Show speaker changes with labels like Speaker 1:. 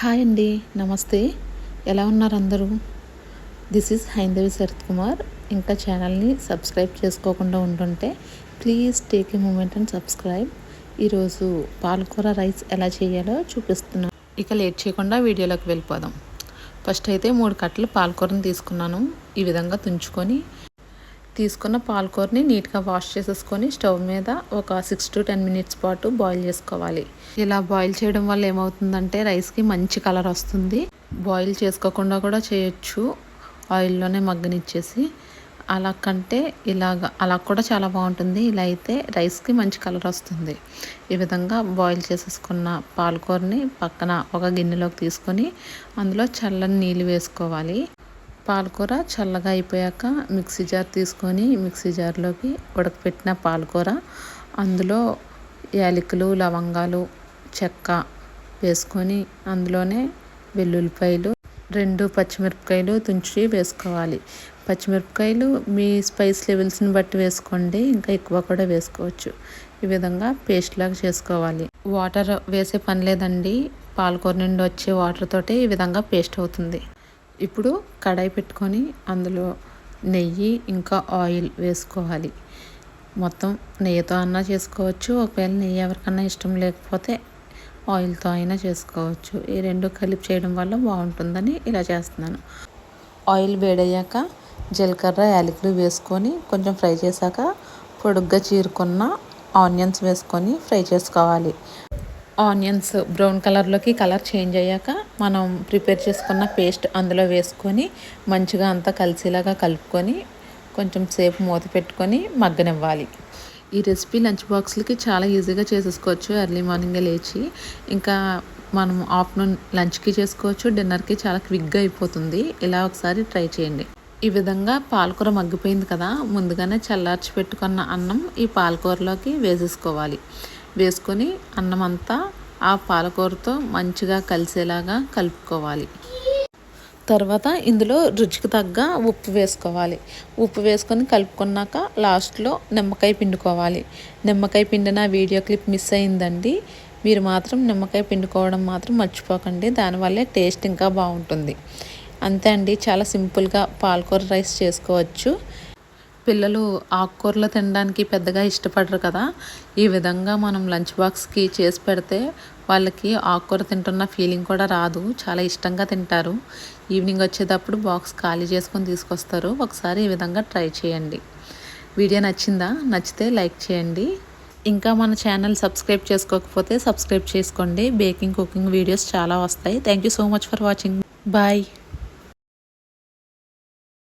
Speaker 1: Hi అండి నమస్తే. ఎలా ఉన్నారు అందరూ? దిస్ ఈజ్ హైందవి శరత్ కుమార్ ఇంకా ఛానల్ని సబ్స్క్రైబ్ చేసుకోకుండా ఉంటుంటే please take a moment and subscribe ఈరోజు పాలకూర రైస్ ఎలా చేయాలో చూపిస్తున్నాను ఇక లేట్ చేయకుండా వీడియోలోకి వెళ్ళిపోదాం. ఫస్ట్ అయితే మూడు కట్టలు పాలకూరని తీసుకున్నాను. ఈ విధంగా తుంచుకొని తీసుకున్న పాలకూరని నీట్గా వాష్ చేసేసుకొని స్టవ్ మీద ఒక సిక్స్ టు టెన్ మినిట్స్ పాటు బాయిల్ చేసుకోవాలి. ఇలా బాయిల్ చేయడం వల్ల ఏమవుతుందంటే రైస్కి మంచి కలర్ వస్తుంది. బాయిల్ చేసుకోకుండా కూడా చేయొచ్చు. ఆయిల్లోనే మగ్గనిచ్చేసి అలా కంటే ఇలాగ అలా కూడా చాలా బాగుంటుంది. ఇలా అయితే రైస్కి మంచి కలర్ వస్తుంది. ఈ విధంగా బాయిల్ చేసేసుకున్న పాలకూరని పక్కన ఒక గిన్నెలోకి తీసుకొని అందులో చల్లని నీళ్ళు వేసుకోవాలి. పాలకూర చల్లగా అయిపోయాక మిక్సీ జార్ తీసుకొని మిక్సీ జార్లోకి ఉడకపెట్టిన పాలకూర. అందులో యాలకులు లవంగాలు చెక్క వేసుకొని అందులోనే వెల్లుల్లిపాయలు రెండు పచ్చిమిరపకాయలు తుంచి వేసుకోవాలి. పచ్చిమిరపకాయలు మీ స్పైస్ లెవెల్స్ని బట్టి వేసుకోండి ఇంకా ఎక్కువ కూడా వేసుకోవచ్చు. ఈ విధంగా పేస్ట్ లాగా చేసుకోవాలి. వాటర్ వేసే పని లేదండి. పాలకూర నుండి వచ్చే వాటర్ తోటి ఈ విధంగా పేస్ట్ అవుతుంది. ఇప్పుడు కడాయి పెట్టుకొని అందులో నెయ్యి ఇంకా ఆయిల్ వేసుకోవాలి. మొత్తం నెయ్యితో అన్నా చేసుకోవచ్చు. ఒకవేళ నెయ్యి ఎవరికన్నా ఇష్టం లేకపోతే ఆయిల్తో అయినా చేసుకోవచ్చు. ఈ రెండు కలిపి చేయడం వల్ల బాగుంటుందని ఇలా చేస్తున్నాను. ఆయిల్ వేడయ్యాక జీలకర్ర యాలకులు వేసుకొని కొంచెం ఫ్రై చేశాక పొడుగ్గా చీరుకున్న ఆనియన్స్ వేసుకొని ఫ్రై చేసుకోవాలి. ఆనియన్స్ బ్రౌన్ కలర్లోకి కలర్ చేంజ్ అయ్యాక మనం ప్రిపేర్ చేసుకున్న పేస్ట్ అందులో వేసుకొని మంచిగా అంతా కలిసేలాగా కలుపుకొని కొంచెం సేపు మూత పెట్టుకొని మగ్గనివ్వాలి. ఈ రెసిపీ లంచ్ బాక్స్లకి చాలా ఈజీగా చేసేసుకోవచ్చు. ఎర్లీ మార్నింగే లేచి ఇంకా మనం ఆఫ్టర్నూన్ లంచ్కి చేసుకోవచ్చు. డిన్నర్కి చాలా క్విక్గా అయిపోతుంది. ఇలా ఒకసారి ట్రై చేయండి. ఈ విధంగా పాలకూర మగ్గిపోయింది కదా ముందుగానే చల్లార్చి పెట్టుకున్న అన్నం ఈ పాలకూరలోకి వేసేసుకోవాలి. వేసుకొని అన్నం అంతా ఆ పాలకూరతో మంచిగా కలిసేలాగా కలుపుకోవాలి. తర్వాత ఇందులో రుచికి తగ్గ ఉప్పు వేసుకోవాలి. ఉప్పు వేసుకొని కలుపుకున్నాక లాస్ట్లో నిమ్మకాయ పిండుకోవాలి. నిమ్మకాయ పిండిన వీడియో క్లిప్ మిస్ అయిందండి. మీరు మాత్రం నిమ్మకాయ పిండుకోవడం మాత్రం మర్చిపోకండి. దానివల్లే టేస్ట్ ఇంకా బాగుంటుంది. అంతే అండి. చాలా సింపుల్గా పాలకూర రైస్ చేసుకోవచ్చు. పిల్లలు ఆకుకూరలు తినడానికి పెద్దగా ఇష్టపడరు కదా. ఈ విధంగా మనం లంచ్ బాక్స్కి చేసి పెడితే వాళ్ళకి ఆకుకూర తింటున్న ఫీలింగ్ కూడా రాదు. చాలా ఇష్టంగా తింటారు. ఈవినింగ్ వచ్చేటప్పుడు బాక్స్ ఖాళీ చేసుకొని తీసుకొస్తారు. ఒకసారి ఈ విధంగా ట్రై చేయండి. వీడియో నచ్చిందా? నచ్చితే లైక్ చేయండి. ఇంకా మన ఛానల్ సబ్స్క్రైబ్ చేసుకోకపోతే సబ్స్క్రైబ్ చేసుకోండి. బేకింగ్ కుకింగ్ వీడియోస్ చాలా వస్తాయి. Thank you so much for watching. Bye.